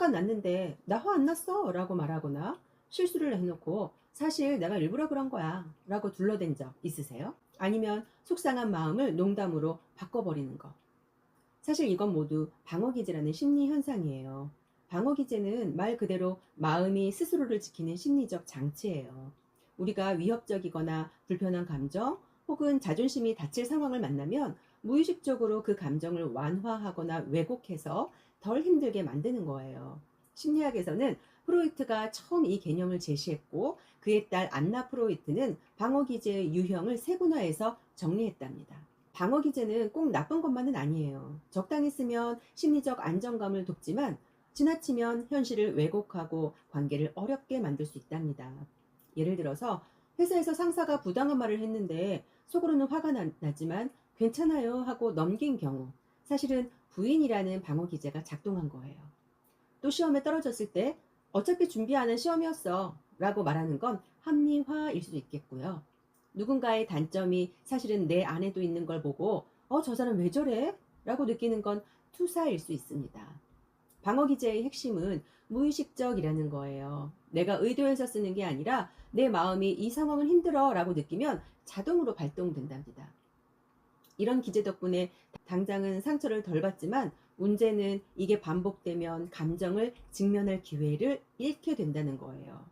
화가 났는데 나 화 안 났어 라고 말하거나 실수를 해놓고 사실 내가 일부러 그런 거야 라고 둘러댄 적 있으세요? 아니면 속상한 마음을 농담으로 바꿔버리는 거. 사실 이건 모두 방어기제라는 심리 현상이에요. 방어기제는 말 그대로 마음이 스스로를 지키는 심리적 장치예요. 우리가 위협적이거나 불편한 감정 혹은 자존심이 다칠 상황을 만나면 무의식적으로 그 감정을 완화하거나 왜곡해서 덜 힘들게 만드는 거예요. 심리학에서는 프로이트가 처음 이 개념을 제시했고 그의 딸 안나 프로이트는 방어기제의 유형을 세분화해서 정리했답니다. 방어기제는 꼭 나쁜 것만은 아니에요. 적당히 쓰면 심리적 안정감을 돕지만 지나치면 현실을 왜곡하고 관계를 어렵게 만들 수 있답니다. 예를 들어서 회사에서 상사가 부당한 말을 했는데 속으로는 화가 나, 나지만 괜찮아요 하고 넘긴 경우 사실은 부인이라는 방어 기제가 작동한 거예요. 또 시험에 떨어졌을 때 어차피 준비 하는 시험이었어 라고 말하는 건 합리화일 수도 있겠고요. 누군가의 단점이 사실은 내 안에도 있는 걸 보고 어, 저 사람 왜 저래? 라고 느끼는 건 투사일 수 있습니다. 방어 기제의 핵심은 무의식적이라는 거예요. 내가 의도해서 쓰는 게 아니라 내 마음이 이 상황은 힘들어 라고 느끼면 자동으로 발동된답니다. 이런 기제 덕분에 당장은 상처를 덜 받지만 문제는 이게 반복되면 감정을 직면할 기회를 잃게 된다는 거예요.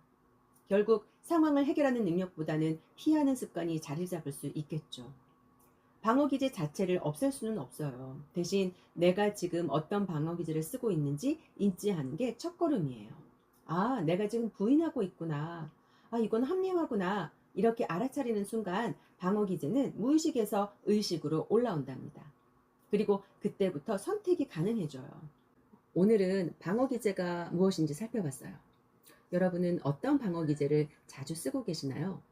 결국 상황을 해결하는 능력보다는 피하는 습관이 자리 잡을 수 있겠죠. 방어 기제 자체를 없앨 수는 없어요. 대신 내가 지금 어떤 방어 기제를 쓰고 있는지 인지하는 게 첫걸음이에요. 아, 내가 지금 부인하고 있구나. 아, 이건 합리화구나. 이렇게 알아차리는 순간 방어 기제는 무의식에서 의식으로 올라온답니다. 그리고 그때부터 선택이 가능해져요. 오늘은 방어 기제가 무엇인지 살펴봤어요. 여러분은 어떤 방어 기제를 자주 쓰고 계시나요?